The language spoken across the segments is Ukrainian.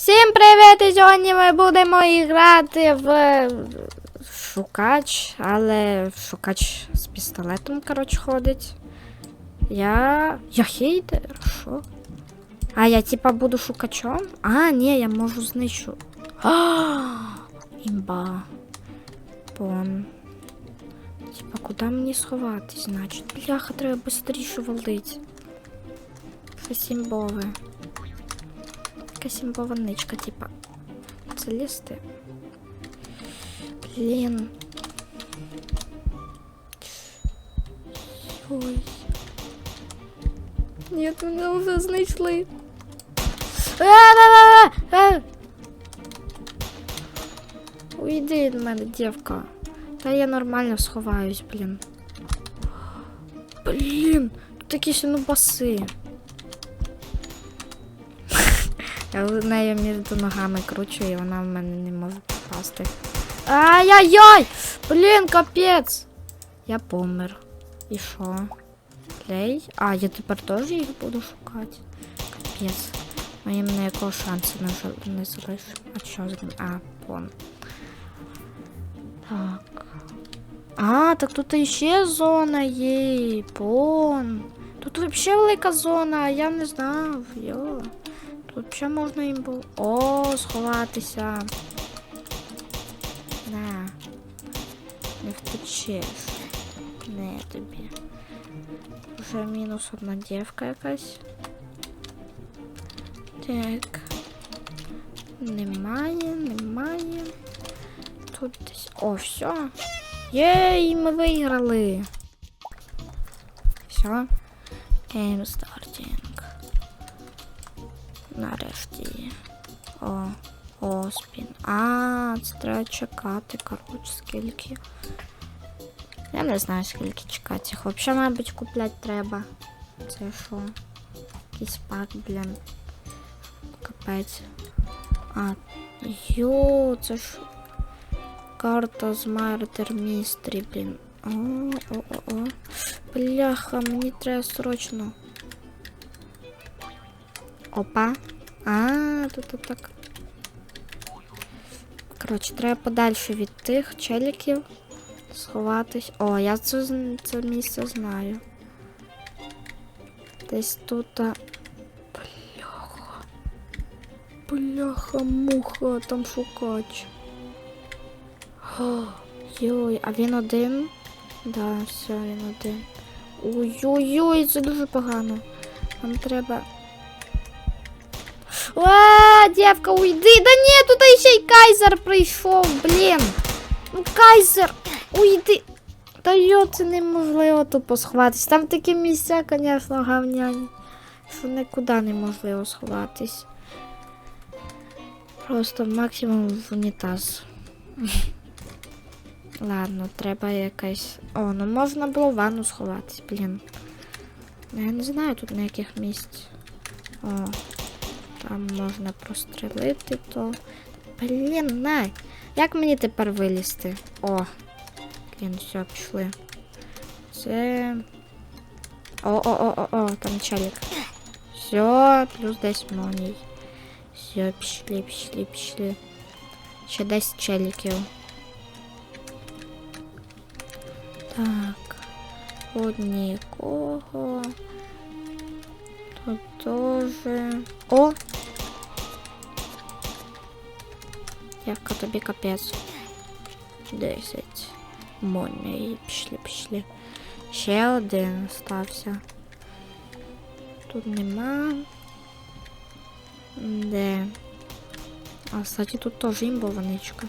Всім привіт! І сьогодні ми будемо грати в шукач, але шукач з пістолетом, коротше, ходить. Я. Я хейдер, що? А, я типа буду шукачом? А, ні, я можу знищу. Імба. Пон. Типа, куди мені сховатись, значить? Бляха, треба швидше валить. Щось імбове. Якась імбова ничка, типа. Це лізти. Блін. Ой. Ні, мене вже знайшли. Уйди від мене, дівка. Та я нормально сховаюсь, блін. Блін, тут якісь ну Я нею між ногами кручу, і вона в мене не може попасти. Ай-яй-яй! Блін, капець! Я помер. І що? Клей? А, я тепер теж їх буду шукати. Капець. Мені мене якого шансу не, не залиш. А що з ним? А, пон. Так. А, так тут іще зона є. Пон. Тут взагалі велика зона, а я не знав. Йо. Тут ще можна їм було. О, сховатися. На. Не втечеш. Не тобі. Вже мінус одна дівка якась. Так. Немає, немає. Тут десь. О, все. Єй, ми виграли. Все. Game starting. Нарешті. Спін. А, це треба чекати, коротше, скільки. Я не знаю, скільки чекати. Взагалі, мабуть, купляти треба. Це що? Якийсь пак, блін. Капець. А, йо, це ж карта з Murder Mystery, блін. О, о, о, о. Бляха, мені треба срочно. Опа. А, тут так. Коротше, треба подальше від тих челіків сховатись. О, я це, це місце знаю. Десь тут. Бляха. Бляха, муха, там шукач. О, Йой, а він один? Да, все, він один. Ой-ой-ой, це дуже погано. Нам треба. А, дівка, уйди. Да ні, тут ще й кайзер прийшов, блін. Ну, кайзер, уйди. Та йо, це неможливо тупо сховатись. Там такі місця, звісно, гавняні. Що нікуди неможливо сховатись. Просто максимум в унітаз. Ладно, треба якась. О, ну можна було в ванну сховатись, блін. Я не знаю тут на яких місць. О, там можна прострелити, то. Блін, най. Як мені тепер вилізти? О. Блін, все, пішли. Це. О-о-о-о-о, там челік. Все, плюс 10 моній. Все, пішли, пішли, пішли. Ще 10 челіків. Так. Тут нікого. Тут тоже. О! Яка тобі капець. Десять. Моней. Пішли, пішли. Ще один стався. Тут нема. Де? А, кстати, тут теж імбова ничка.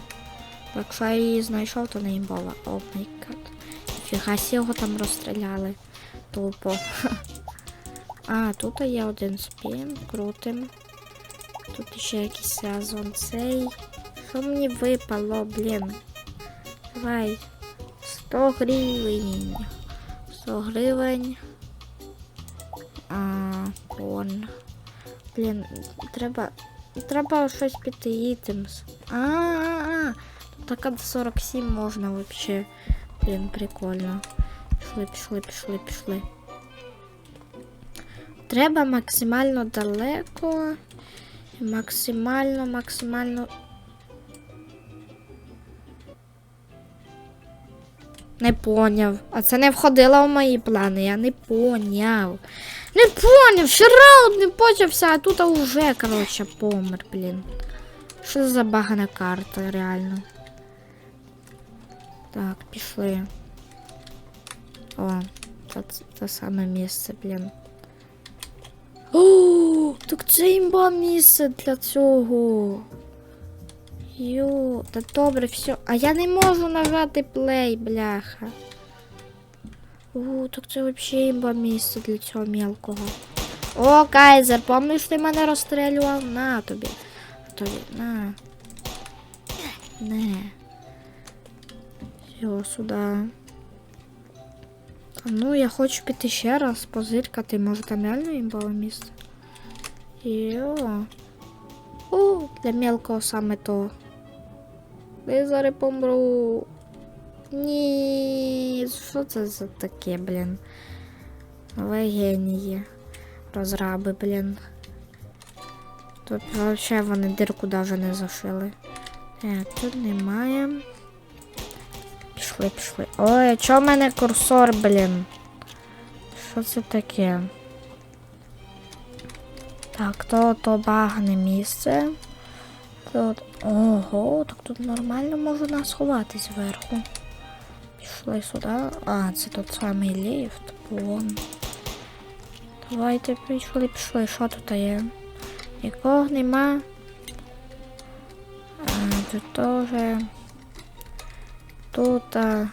Якщо я її знайшов, то не імбова. О май гад. Фіга сі його там розстріляли. Тупо. А, тут є один спін, крутим. Тут ще якийсь сезон цей. Що мені випало, блін? Давай. 100 гривень. 100 гривень. А, он. Блін, треба. Треба щось піти ітемс. А, а, а. Така до 47 можна вообще. Блін, прикольно. Пішли, пішли, пішли, пішли. Треба максимально далеко Максимально, максимально. Не поняв. А це не входило в мої плани, я не поняв. Не поняв, ще раунд не почався, а тут уже, коротше, помер, блін. Що за багана карта, реально. Так, пішли. О, це те саме місце, блін. О, так це імба місце для цього. Йо, та добре, все. А я не можу нажати плей, бляха. О, так це взагалі імба місце для цього мелкого. О, Кайзер, помниш, ти мене розстрілював? На тобі. Тобі, на. Не. Все, сюди. А ну, я хочу піти ще раз, позиркати, може там реально імбове місце. Йо. О, для мелкого саме то. Я зараз помру. Ні, що це за таке, блін? Ви генії. Розраби, блін. Тут взагалі вони дирку даже не зашили. Так, тут немає. Пішли, пішли. Ой, а чого в мене курсор, блін? Що це таке? Так, то, то багане місце. Тут. Ого, так тут нормально можна сховати зверху. Пішли сюди. А, це тут самий ліфт. Вон. Давайте пішли, пішли. Що тут є? Нікого нема. А, тут теж. Тут. А...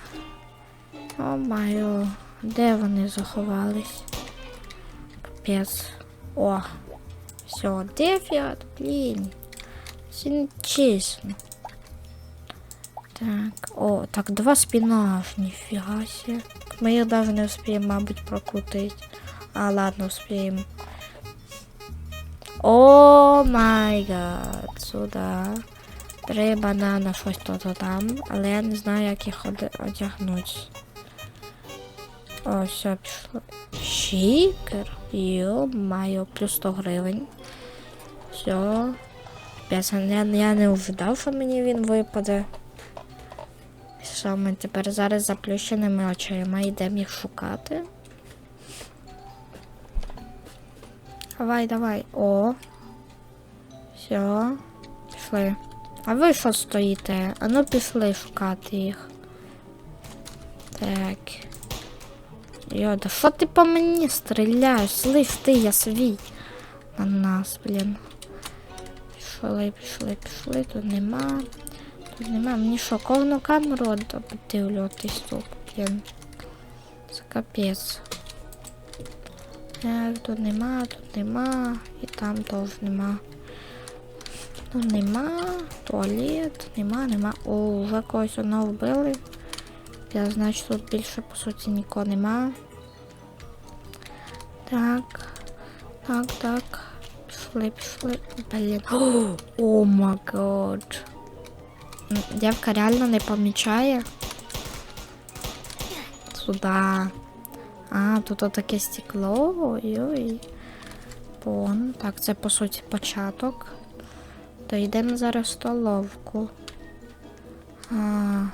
О маю. Де вони заховались? Капець. О. Все, дев'ят, блін. Це не. Так, о, так, два спина аж, ніфіга себе. Ми їх даже не успіємо, мабуть, прокрутити. А, ладно, успіємо. О май гад, сюди. Три банана, щось то там, але я не знаю, як їх одягнути. О, все, пішло. Шікер. Йо-майо, плюс 100 гривень. Все. Пес, я, я не ожидав, що мені він випаде. Що ми тепер зараз заплющеними очима йдемо їх шукати. Давай, давай. О. Все. Пішли. А ви що стоїте? А ну пішли шукати їх. Так. Йо, да що ти по мені стріляєш? Слиш ти, я свій. На нас, блін. Пішли, пішли, пішли, тут нема. Тут нема. Мені що, ковну камеру подивлюватись тут, блін. Це капець. Так, тут нема, тут нема. І там теж нема. Тут нема. Туалет, нема, нема. О, вже когось одного вбили. Я значить тут більше по суті нікого нема. Так. Так, так. Пішли, пішли. Блін. О, май гад. Дівка реально не помічає. Сюда. А, тут отаке стекло. Ой-ой. Вон. Так, це по суті початок. То йдемо зараз в столовку. А.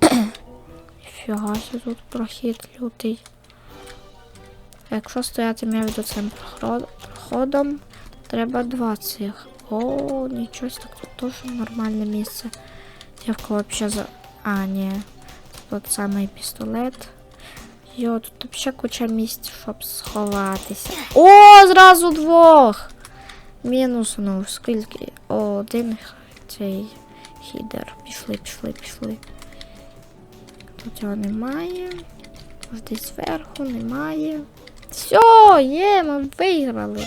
Фіга тут прохід лютий. Якщо стояти між цим проходом, треба два цих. О, нічого тут теж нормальне місце. Дівка вообще за. А, ні. Тут самий пістолет. Йо, тут взагалі куча місць, щоб сховатися. О, зразу двох! Мінус, ну, скільки? О, один цей хідер. Пішли, пішли, пішли. Тут його немає. Десь зверху немає. Все, є, ми виграли.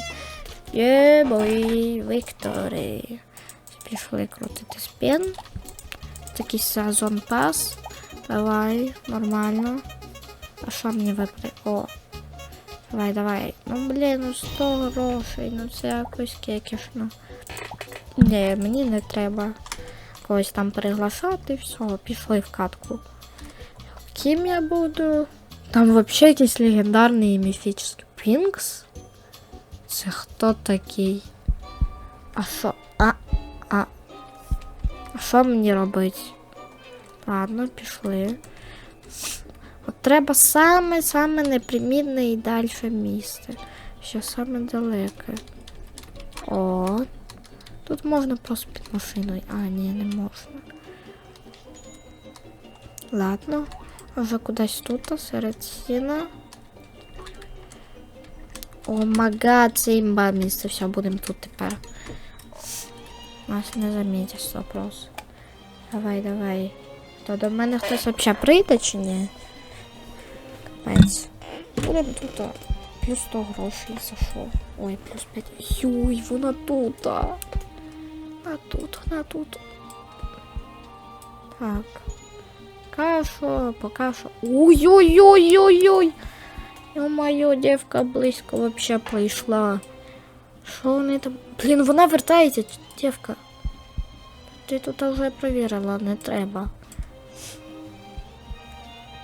Є, бой, Вікторі. Пішли крутити спін. Такий сезон пас. Давай, нормально. А що мені вибрати? О. Давай, давай. Ну блін, ну 100 грошей, ну це якось кекішно. Ні, мені не треба когось там приглашати, все, пішли в катку. Ким я буду? Там вообще якийсь легендарний і міфічний Пінкс. Це хто такий? А що? А, а. А що мені робити? Ладно, пішли. От треба саме-саме непримітне і далі місце. Ще саме далеке. О. Тут можна просто під машиною. А, ні, не можна. Ладно. Вже кудись тут, серед сіна. О мага, це імба місце. Все, будемо тут тепер. Нас не замітять вопрос. Давай, давай. То до мене хтось взагалі прийде чи ні? Капець. Будемо тут. Плюс 100 грошей за що. Ой, плюс 5. Юй, вона тут. а. Вона тут, вона тут. Так. Пока що, пока що. Ой-ой-ой-ой-ой. Ё-моё, девка близько вообще прийшла. Що вони там? Блін, вона вертається, дівка. Ти тут вже провірила, не треба.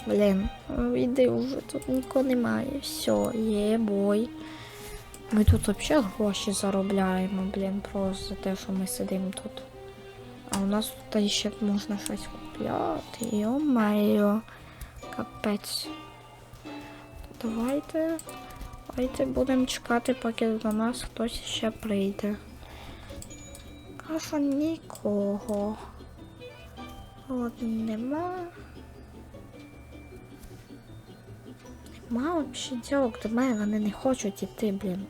Блін, йди вже, тут нікого немає. Все, є бой. Ми тут взагалі гроші заробляємо, блін, просто за те, що ми сидимо тут. А у нас тут ще можна щось купляти. Йо-майо. Капець. Давайте. Давайте будемо чекати, поки до нас хтось ще прийде. А що нікого. От нема. Взагалі дівок до мене, вони не хочуть іти, блін.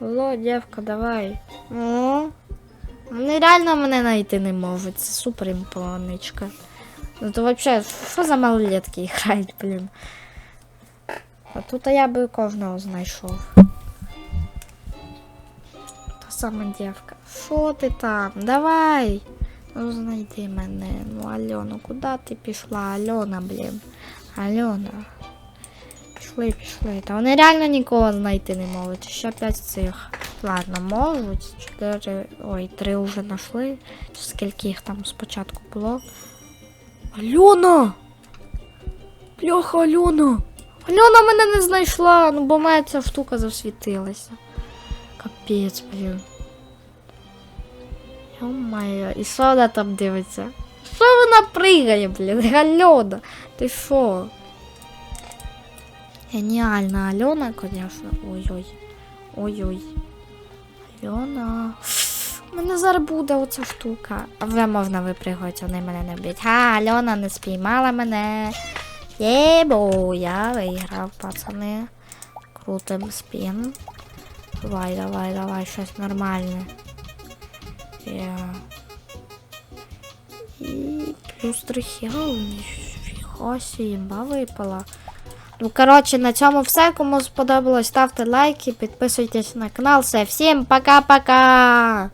Алло, дівка, давай. Ну? Вони реально мене знайти не можуть. Це супер імпланичка. Ну то вообще, що за малолетки грають, блін. А тут я би кожного знайшов. Та сама дівка. Що ти там? Давай. Ну знайди мене. Ну Альона, куди ти пішла? Альона, блін. Альона. Пішли, пішли. Та вони реально нікого знайти не можуть. Ще п'ять цих. Ладно, можуть. Чотири. Ой, три вже знайшли. Скільки їх там спочатку було. Альона! Бляха, Альона! Альона мене не знайшла, ну бо моя ця штука засвітилася. Капець, блін. Йо-моє, і що вона там дивиться? Що вона пригає, блін? Альона, ти що? Геніальна Альона, конечно. Ой-ой. Ой-ой. Альона. Мене зараз буде оця штука. А вже можна випригати, вони мене не б'ють. Ха, Альона не спіймала мене. Єбо, я виграв, пацани. Крутим спін. Давай, давай, давай, щось нормальне. Я. І плюс три хіл. Фіга імба випала. Ну, коротше, на цьому все. Кому сподобалось, ставте лайки, підписуйтесь на канал. Все, всім пока-пока!